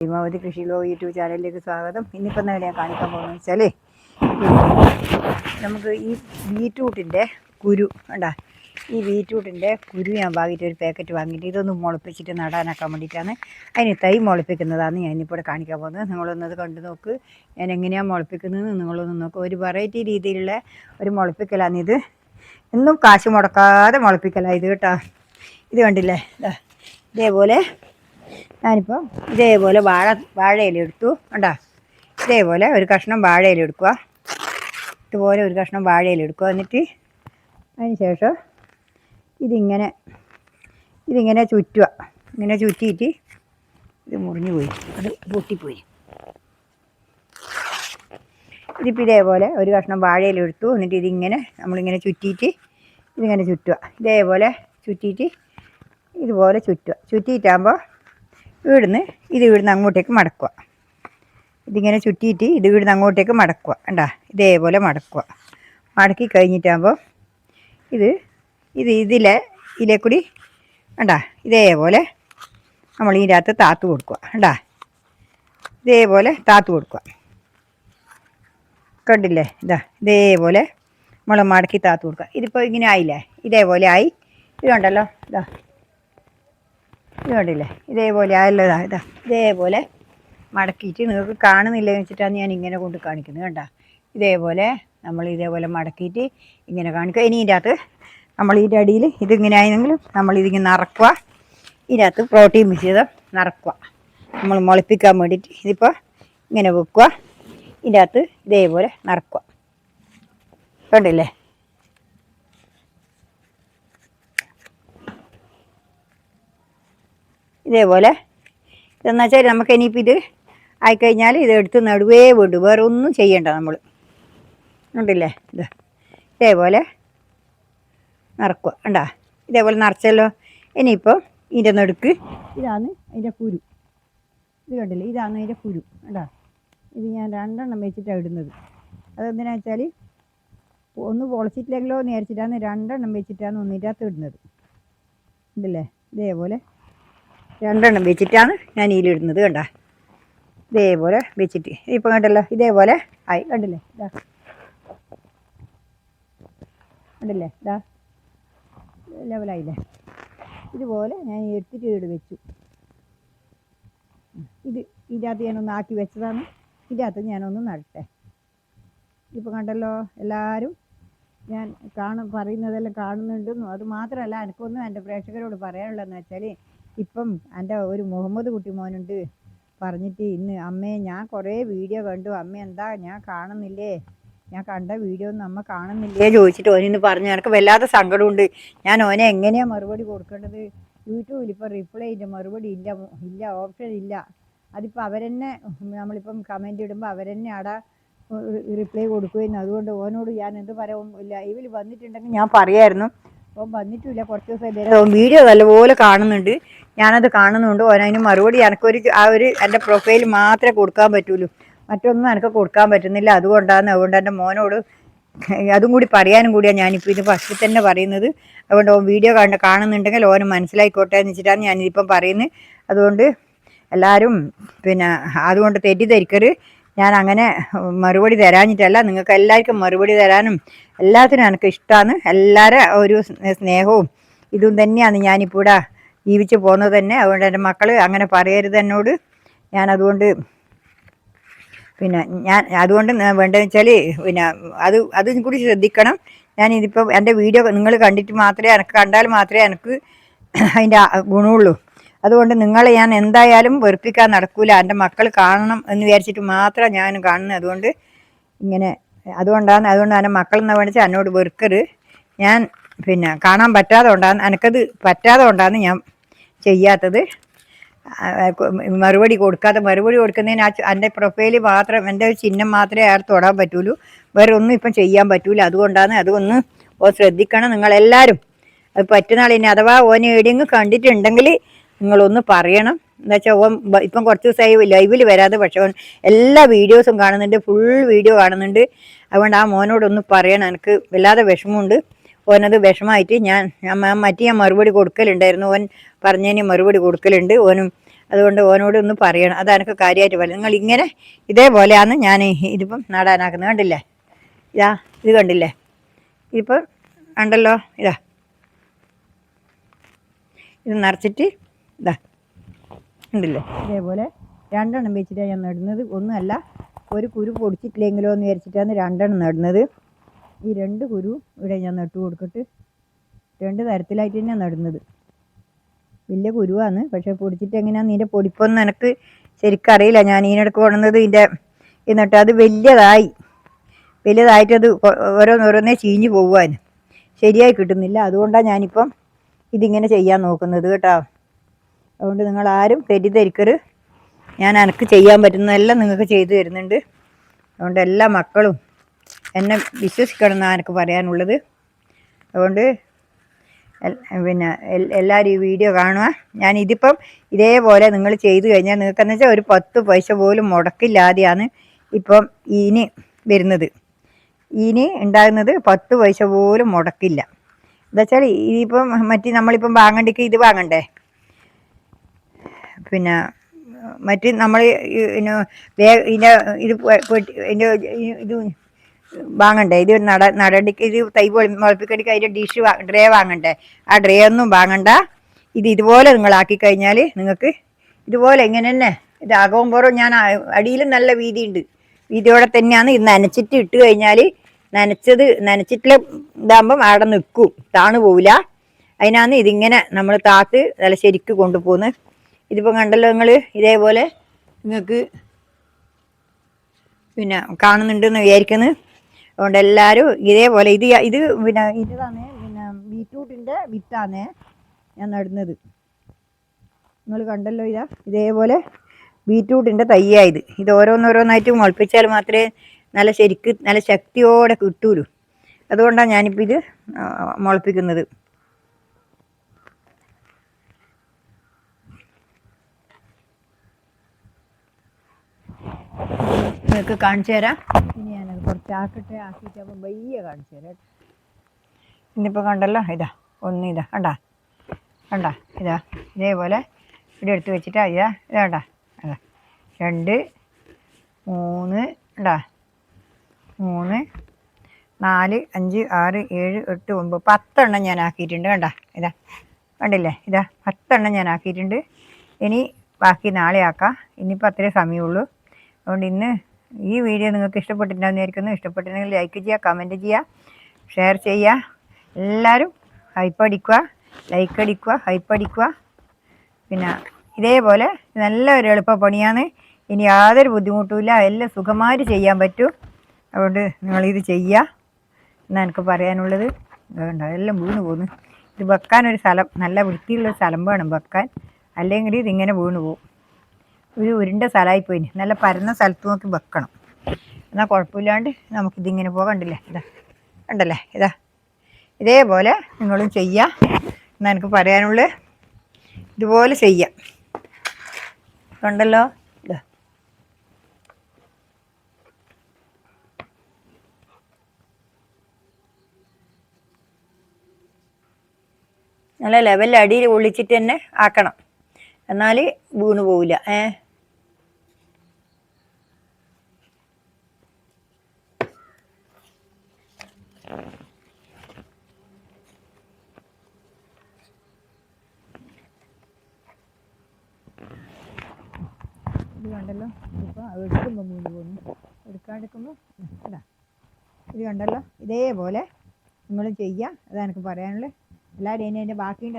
ഭീമാവതി കൃഷിയിലോ YouTube ചാനലിലേക്ക് സ്വാഗതം. ഇന്നിപ്പം എന്താ ഞാൻ കാണിക്കാൻ പോകുന്നത് വെച്ചാൽ നമുക്ക് ഈ ബീറ്റ്റൂട്ടിന്റെ കുരു വേണ്ട ഈ ബീറ്റ്റൂട്ടിന്റെ കുരു ഞാൻ വാങ്ങിയിട്ട് ഒരു പാക്കറ്റ് വാങ്ങിയിട്ട് ഇതൊന്ന് മുളപ്പിച്ചിട്ട് നടാനാക്കാൻ വേണ്ടിയിട്ടാണ്. അതിന് തൈ മുളപ്പിക്കുന്നതാണ് ഞാൻ ഇന്നിപ്പോൾ കാണിക്കാൻ പോകുന്നത്. നിങ്ങളൊന്നത് കണ്ടു നോക്ക്. ഞാൻ എങ്ങനെയാണ് മുളപ്പിക്കുന്നത് നിങ്ങളൊന്ന് നോക്കുക ഒരു വെറൈറ്റി രീതിയിലുള്ള ഒരു മുളപ്പിക്കലാണ് ഇത്. എന്നും കാശ് മുടക്കാതെ മുളപ്പിക്കലാണ് ഇത് കേട്ടോ. ഇത് കണ്ടില്ലേ? ഇതേപോലെ ഞാനിപ്പോൾ ഇതേപോലെ വാഴ വാഴയില എടുത്തു. കണ്ടോ? ഇതേപോലെ ഒരു കഷ്ണം വാഴയില എടുക്കുക ഇതുപോലെ ഒരു കഷ്ണം വാഴയില എടുക്കുക എന്നിട്ട് അതിന് ശേഷം ഇതിങ്ങനെ ഇതിങ്ങനെ ചുറ്റുക ഇങ്ങനെ ചുറ്റിയിട്ട് ഇത് മുറിഞ്ഞു പോയി. അത് പൊട്ടിപ്പോയി. ഇതിപ്പോൾ ഇതേപോലെ ഒരു കഷ്ണം വാഴയില എടുത്തു. എന്നിട്ട് ഇതിങ്ങനെ നമ്മളിങ്ങനെ ചുറ്റിയിട്ട് ഇതിങ്ങനെ ചുറ്റുക ഇതേപോലെ ചുറ്റിയിട്ട് ഇതുപോലെ ചുറ്റുക ചുറ്റിയിട്ടാകുമ്പോൾ ഇവിടുന്ന് ഇത് ഇവിടുന്ന് അങ്ങോട്ടേക്ക് മടക്കുക. ഇതിങ്ങനെ ചുറ്റിയിട്ട് ഇത് ഇവിടുന്ന് അങ്ങോട്ടേക്ക് മടക്കുക. കണ്ടാ? ഇതേപോലെ മടക്കുക. മടക്കി കഴിഞ്ഞിട്ടാകുമ്പോൾ ഇത് ഇത് ഇതിലെ ഇതിലെ കൂടി കണ്ടാ? ഇതേപോലെ നമ്മൾ ഈ അകത്ത് താത്ത് കൊടുക്കുക. കണ്ടാ? ഇതേപോലെ താത്ത് കൊടുക്കുക. കണ്ടില്ലേ? ഇതാ ഇതേപോലെ നമ്മൾ മടക്കി താത്ത് കൊടുക്കുക. ഇതിപ്പോൾ ഇങ്ങനെ ആയില്ലേ? ഇതേപോലെ ആയി. ഇത് കണ്ടല്ലോ? ഇതാ. ഇത് കണ്ടില്ലേ? ഇതേപോലെ ആയല്ലോ ഇതാ ഇതാ. ഇതേപോലെ മടക്കിയിട്ട് നിങ്ങൾക്ക് കാണുന്നില്ല എന്ന് വെച്ചിട്ടാണ് ഞാൻ ഇങ്ങനെ കൊണ്ട് കാണിക്കുന്നത് കണ്ട. ഇതേപോലെ നമ്മൾ ഇതേപോലെ മടക്കിയിട്ട് ഇങ്ങനെ കാണിക്കുക. ഇനി ഇതിന്റെ അകത്ത് നമ്മൾ ഇതിന്റെ അടിയിൽ ഇതിങ്ങനെ ആയെങ്കിലും നമ്മൾ ഇതിങ്ങനെ നിറക്കുക. ഇതിന്റെ അകത്ത് പ്രോട്ടീൻ മിശ്രിതം നിറക്കുക. നമ്മൾ മുളപ്പിക്കാൻ വേണ്ടിയിട്ട് ഇതിപ്പോൾ ഇങ്ങനെ വെക്കുക. ഇതിന്റെ അകത്ത് ഇതേപോലെ നിറക്കുക. കണ്ടില്ലേ? ഇതേപോലെ. ഇതെന്ന് വെച്ചാൽ നമുക്ക് ഇനിയിപ്പോൾ ഇത് ആയിക്കഴിഞ്ഞാൽ ഇത് എടുത്ത് നടുവേ വിടും വേറെ ഒന്നും ചെയ്യണ്ട നമ്മൾ ഉണ്ടല്ലേ ഇത്. ഇതേപോലെ നിറക്കുക. ഉണ്ടാ ഇതേപോലെ നിറച്ചല്ലോ. ഇനിയിപ്പോൾ ഇതിന്റെ നടുക്ക് ഇതാണ് അതിന്റെ കുരു. ഇത് കണ്ടില്ലേ? ഇതാണ് അതിന്റെ കുരു. ഉണ്ടാ ഇത് ഞാൻ രണ്ടെണ്ണം വെച്ചിട്ടാണ് ഇടുന്നത്. അതെന്തിനാ വെച്ചാൽ ഒന്ന് പൊളിച്ചിട്ടില്ലെങ്കിലോ നേരിച്ചിട്ടാണ് രണ്ടെണ്ണം വെച്ചിട്ടാണ് ഒന്നിന്റെ അകത്ത് ഇടുന്നത്. ഉണ്ടല്ലേ ഇതേപോലെ രണ്ടെണ്ണം വെച്ചിട്ടാണ് ഞാൻ ഇതിലിടുന്നത് കണ്ട. ഇതേപോലെ വെച്ചിട്ട്. ഇപ്പം കണ്ടല്ലോ ഇതേപോലെ ആയി. കണ്ടില്ലേ? ഇതാ. കണ്ടില്ലേ? ഇതാ. ലെവലായില്ലേ? ഇതുപോലെ ഞാൻ എടുത്തിട്ട് ഇവിടെ വെച്ചു. ഇത് ഇതിനകത്ത് ഞാനൊന്ന് ആക്കി വെച്ചതാണ്. ഇതിനകത്ത് ഞാനൊന്ന് നടട്ടെ. ഇപ്പം കണ്ടല്ലോ എല്ലാവരും ഞാൻ കാണും പറയുന്നതെല്ലാം കാണുന്നുണ്ടെന്നും. അത് മാത്രമല്ല എനിക്കൊന്നും എന്റെ പ്രേക്ഷകരോട് പറയാനുള്ളതെന്ന് വെച്ചാൽ ഇപ്പം എന്റെ ഒരു മുഹമ്മദ് കുട്ടി മോനുണ്ട്. പറഞ്ഞിട്ട് ഇന്ന് അമ്മേ ഞാൻ കുറേ വീഡിയോ കണ്ടു. അമ്മ എന്താ ഞാൻ കാണുന്നില്ലേ? ഞാൻ കണ്ട വീഡിയോ ഒന്നും അമ്മ കാണുന്നില്ലേ? ചോദിച്ചിട്ട് ഓനിന്ന് പറഞ്ഞു എനിക്ക് വല്ലാത്ത സങ്കടമുണ്ട്. ഞാൻ ഓനെ എങ്ങനെയാണ് മറുപടി കൊടുക്കേണ്ടത്? യൂട്യൂബിൽ ഇപ്പോൾ റിപ്ലൈ ഇല്ല മറുപടി ഇല്ല ഇല്ല ഓപ്ഷൻ ഇല്ല. അതിപ്പോൾ അവരെന്നെ നമ്മളിപ്പം കമന്റ് ഇടുമ്പോൾ അവരെന്നെ അവിടെ റിപ്ലൈ കൊടുക്കുകയെന്ന് അതുകൊണ്ട് ഓനോട് ഞാൻ എന്ത് പറയാൻ ഇവർ വന്നിട്ടുണ്ടെങ്കിൽ ഞാൻ പറയായിരുന്നു. ഓൻ വന്നിട്ടില്ല കുറച്ച് ദിവസം വീഡിയോ നല്ലപോലെ കാണുന്നുണ്ട്. ഞാനത് കാണുന്നുണ്ട്. ഓനതിന് മറുപടി എനിക്കൊരു ആ ഒരു എന്റെ പ്രൊഫൈൽ മാത്രമേ കൊടുക്കാൻ പറ്റുള്ളൂ മറ്റൊന്നും എനിക്ക് കൊടുക്കാൻ പറ്റുന്നില്ല. അതുകൊണ്ടാണ് അതുകൊണ്ട് എന്റെ മോനോട് അതും കൂടി പറയാനും കൂടിയാണ് ഞാനിപ്പോൾ ഇത് ഫസ്റ്റിൽ തന്നെ പറയുന്നത്. അതുകൊണ്ട് ഓൻ വീഡിയോ കണ്ട് കാണുന്നുണ്ടെങ്കിൽ ഓന് മനസ്സിലായിക്കോട്ടെ എന്ന് വെച്ചിട്ടാണ് ഞാനിതിപ്പം പറയുന്നത്. അതുകൊണ്ട് എല്ലാവരും പിന്നെ അതുകൊണ്ട് തെറ്റിദ്ധരിക്കരുത്. ഞാൻ അങ്ങനെ മറുപടി തരാഞ്ഞിട്ടല്ല നിങ്ങൾക്ക് എല്ലാവർക്കും മറുപടി തരാനും എല്ലാത്തിനും എനിക്ക് ഇഷ്ടമാണ് എല്ലാവരും ഒരു സ്നേഹവും ഇതും തന്നെയാണ് ഞാനിപ്പോൾ ജീവിച്ചു പോകുന്നത് തന്നെ. അതുകൊണ്ട് എന്റെ മക്കൾ അങ്ങനെ പറയരുത് എന്നോട്. ഞാൻ അതുകൊണ്ട് പിന്നെ ഞാൻ അതുകൊണ്ട് വേണ്ടതെന്ന് വെച്ചാൽ പിന്നെ അത് അതും കൂടി ശ്രദ്ധിക്കണം. ഞാൻ ഇതിപ്പോൾ എന്റെ വീഡിയോ നിങ്ങൾ കണ്ടിട്ട് മാത്രമേ എനിക്ക് കണ്ടാൽ മാത്രമേ എനിക്ക് അതിന്റെ ഗുണമുള്ളൂ. അതുകൊണ്ട് നിങ്ങളെ ഞാൻ എന്തായാലും വെറുപ്പിക്കാൻ നടക്കൂല. എന്റെ മക്കൾ കാണണം എന്ന് വിചാരിച്ചിട്ട് മാത്രം ഞാൻ കാണുന്നത്. അതുകൊണ്ട് ഇങ്ങനെ അതുകൊണ്ടാണ് അതുകൊണ്ട് എന്റെ മക്കൾ എന്ന് വേണ്ടി എന്നോട് വെറുക്കരുത്. ഞാൻ പിന്നെ കാണാൻ പറ്റാതെ കൊണ്ടാണ് എനിക്കത് പറ്റാതെ കൊണ്ടാണ് ഞാൻ ചെയ്യാത്തത്. മറുപടി കൊടുക്കാതെ മറുപടി കൊടുക്കുന്നതിന് ആ എന്റെ പ്രൊഫൈൽ മാത്രം എന്റെ ചിഹ്നം മാത്രമേ അയാൾ തൊടാൻ പറ്റുള്ളൂ. വേറെ ഒന്നും ഇപ്പം ചെയ്യാൻ പറ്റൂല. അതുകൊണ്ടാണ് അതൊന്ന് ഓ ശ്രദ്ധിക്കണം നിങ്ങളെല്ലാവരും. അത് പറ്റുന്ന ഇനി അഥവാ ഓന് എവിടെയെങ്കിലും കണ്ടിട്ടുണ്ടെങ്കിൽ നിങ്ങളൊന്ന് പറയണം. എന്നുവെച്ചാൽ ഓൻ ഇപ്പം കുറച്ച് ദിവസമായി ലൈവിൽ വരാതെ പക്ഷെ ഓൻ എല്ലാ വീഡിയോസും കാണുന്നുണ്ട് ഫുൾ വീഡിയോ കാണുന്നുണ്ട്. അതുകൊണ്ട് ആ മോനോടൊന്ന് പറയണം. എനിക്ക് വല്ലാതെ വിഷമമുണ്ട്. ഓനത് വിഷമമായിട്ട് ഞാൻ മറ്റേ ഞാൻ മറുപടി കൊടുക്കലുണ്ടായിരുന്നു. ഓൻ പറഞ്ഞതിന് മറുപടി കൊടുക്കലുണ്ട്. ഓനും അതുകൊണ്ട് ഓനോട് ഒന്ന് പറയണം. അത് കാര്യമായിട്ട് പറയും നിങ്ങൾ ഇങ്ങനെ ഇതേപോലെയാണ് ഞാൻ ഇതിപ്പം നടാനാക്കുന്നത് കണ്ടില്ലേ? ഇതാ ഇത് കണ്ടില്ലേ? ഇതിപ്പം ഉണ്ടല്ലോ ഇതാ. ഇത് നിറച്ചിട്ട് ഇതാ ഉണ്ടല്ലോ ഇതേപോലെ രണ്ടെണ്ണം വെച്ചിട്ടാണ് ഞാൻ നടുന്നത്. ഒന്നുമല്ല ഒരു കുരു പൊടിച്ചിട്ടില്ലെങ്കിലോ എന്ന് വിചാരിച്ചിട്ടാണ് രണ്ടെണ്ണം നടുന്നത്. ഈ രണ്ട് കുരു ഇവിടെ ഞാൻ നട്ടു കൊടുക്കട്ട് രണ്ട് തരത്തിലായിട്ട് തന്നെയാണ് നടുന്നത്. വലിയ കുരുവാണ് പക്ഷെ പൊടിച്ചിട്ട് എങ്ങനെയാന്ന് ഇതിന്റെ പൊടിപ്പൊന്നും എനിക്ക് ശരിക്കും അറിയില്ല. ഞാൻ ഇതിനിടക്ക് കൊണ്ടുവന്നത് ഇതിന്റെ എന്നിട്ട് അത് വലിയതായി. വലിയതായിട്ട് അത് ഓരോന്നോരോന്നേ ചീഞ്ഞു പോകുവാൻ ശരിയായി കിട്ടുന്നില്ല. അതുകൊണ്ടാണ് ഞാനിപ്പം ഇതിങ്ങനെ ചെയ്യാൻ നോക്കുന്നത് കേട്ടോ. അതുകൊണ്ട് നിങ്ങൾ ആരും തെറ്റിദ്ധരിക്കരുത്. ഞാൻ എനിക്ക് ചെയ്യാൻ പറ്റുന്നതെല്ലാം നിങ്ങൾക്ക് ചെയ്തു തരുന്നുണ്ട്. അതുകൊണ്ട് എല്ലാ മക്കളും എന്നെ വിശ്വസിക്കണം എന്നാണ് എനിക്ക് പറയാനുള്ളത്. അതുകൊണ്ട് പിന്നെ എല്ലാവരും ഈ വീഡിയോ കാണുക. ഞാൻ ഇതിപ്പം ഇതേപോലെ നിങ്ങൾ ചെയ്തു കഴിഞ്ഞാൽ നിങ്ങൾക്കെന്ന് വെച്ചാൽ ഒരു പത്ത് പൈസ പോലും മുടക്കില്ലാതെയാണ് ഇപ്പം ഇനി വരുന്നത്. ഇനി ഉണ്ടാകുന്നത് പത്ത് പൈസ പോലും മുടക്കില്ല. എന്താ വെച്ചാൽ ഇതിപ്പം മറ്റ് നമ്മളിപ്പം വാങ്ങണ്ടിക്ക് ഇത് വാങ്ങണ്ടേ? പിന്നെ മറ്റ് നമ്മൾ ഇതിന്റെ ഇത് ഇതിന്റെ ഇത് വാങ്ങണ്ടേ? ഇത് നട നടണ്ടിക്ക് ഇത് തൈ മുളപ്പിക്കടിക്ക് അതിന്റെ ഡിഷ് ഡ്രേ വാങ്ങണ്ടേ? ആ ഡ്രേ ഒന്നും വാങ്ങണ്ട. ഇത് ഇതുപോലെ നിങ്ങളാക്കി കഴിഞ്ഞാൽ നിങ്ങൾക്ക് ഇതുപോലെ ഇങ്ങനെ തന്നെ ഇതാകും പോറും ഞാൻ അടിയിലും നല്ല വീതിയുണ്ട്. വീതിയോടെ തന്നെയാണ് ഇത് നനച്ചിട്ട് ഇട്ട് കഴിഞ്ഞാൽ നനച്ചത് നനച്ചിട്ടുള്ള ഇതാകുമ്പം അവിടെ നിൽക്കും. താണു പോവില്ല. അതിനാണ് ഇതിങ്ങനെ നമ്മൾ താത്ത് നല്ല ശരിക്ക് കൊണ്ടുപോകുന്നത്. ഇതിപ്പോൾ കണ്ടല്ലോ നിങ്ങൾ ഇതേപോലെ നിങ്ങൾക്ക് പിന്നെ കാണുന്നുണ്ടെന്ന് വിചാരിക്കുന്നത് അതുകൊണ്ട് എല്ലാവരും ഇതേപോലെ ഇത് ഇത് പിന്നെ ഇതാണ് പിന്നെ ബീറ്റ്റൂട്ടിന്റെ വിത്താണ് ഞാൻ നടുന്നത്. നിങ്ങൾ കണ്ടല്ലോ ഇതാ ഇതേപോലെ ബീറ്റ്റൂട്ടിന്റെ തയ്യായത് ഇത്. ഓരോന്നോരോന്നായിട്ട് മുളപ്പിച്ചാൽ മാത്രമേ നല്ല ശരിക്ക് നല്ല ശക്തിയോടെ കിട്ടൂലൂ. അതുകൊണ്ടാണ് ഞാനിപ്പോൾ ഇത് മുളപ്പിക്കുന്നത്. നിങ്ങൾക്ക് കാണിച്ചു തരാം. ആക്കട്ടെ ആക്കിയിട്ട് അപ്പം വയ്യ കാണിച്ചു തരാം. ഇന്നിപ്പോൾ കണ്ടല്ലോ ഇതാ ഒന്ന് ഇതാ കണ്ടാ? കണ്ടാ ഇതാ ഇതേപോലെ ഇവിടെ എടുത്ത് വെച്ചിട്ട് ഇതാ ഇതാ കണ്ടാ? അതാ. രണ്ട് മൂന്ന് കണ്ടാ? മൂന്ന് നാല് അഞ്ച് ആറ് ഏഴ് എട്ട് ഒമ്പത് പത്തെണ്ണം ഞാൻ ആക്കിയിട്ടുണ്ട് കണ്ടാ? ഇതാ. കണ്ടില്ലേ? ഇതാ പത്തെണ്ണം ഞാൻ ആക്കിയിട്ടുണ്ട്. ഇനി ബാക്കി നാളെ ആക്കാം. ഇനിയിപ്പോൾ അത്രേ സമയമുള്ളൂ. അതുകൊണ്ട് ഇന്ന് ഈ വീഡിയോ നിങ്ങൾക്ക് ഇഷ്ടപ്പെട്ടിട്ടുണ്ടാകുന്ന വിചാരിക്കുന്നു. ഇഷ്ടപ്പെട്ടിട്ടുണ്ടെങ്കിൽ ലൈക്ക് ചെയ്യുക കമന്റ് ചെയ്യുക ഷെയർ ചെയ്യുക. എല്ലാവരും ഹൈപ്പ് അടിക്കുക ലൈക്ക് അടിക്കുക ഹൈപ്പ് അടിക്കുക. പിന്നെ ഇതേപോലെ നല്ല ഒരു എളുപ്പ പണിയാണ് ഇനി യാതൊരു ബുദ്ധിമുട്ടുമില്ല. എല്ലാം സുഖമായി ചെയ്യാൻ പറ്റും. അതുകൊണ്ട് നിങ്ങളിത് ചെയ്യുക എന്നാണ് എനിക്ക് പറയാനുള്ളത്. അതുകൊണ്ട് എല്ലാം വീണ് പോകുന്നു ഇത് വെക്കാനൊരു സ്ഥലം നല്ല വൃത്തിയുള്ള സ്ഥലം വേണം വെക്കാൻ. അല്ലെങ്കിൽ ഇതിങ്ങനെ വീണ് പോകും ഒരു ഉരുണ്ട സ്ഥലമായി പോയി നല്ല പരന്ന സ്ഥലത്ത് നോക്കി വെക്കണം. എന്നാൽ കുഴപ്പമില്ലാണ്ട് നമുക്കിതിങ്ങനെ പോകണ്ടില്ലേ കണ്ടില്ലേ? ഇതാ. ഉണ്ടല്ലേ ഇതാ. ഇതേപോലെ നിങ്ങളും ചെയ്യുക എന്നാ എനിക്ക് പറയാനുള്ളത് ഇതുപോലെ ചെയ്യാം. ഉണ്ടല്ലോ ഇതാ. നല്ല ലെവലിൽ അടിയിൽ ഒളിച്ചിട്ട് തന്നെ ആക്കണം. എന്നാൽ വീണ് പോവില്ല. ഏ? കണ്ടല്ലോ? ഇപ്പോൾ എടുക്കുമ്പോൾ വീണ് പോകുന്നു എടുക്കാണ്ടിരിക്കുമ്പോൾ ഇതാ. ഇത് കണ്ടല്ലോ? ഇതേപോലെ നിങ്ങൾ ചെയ്യുക അതാണ് എനിക്ക് പറയാനുള്ളത്. എല്ലാവരും ഇനി അതിന്റെ ബാക്കിയുണ്ട്.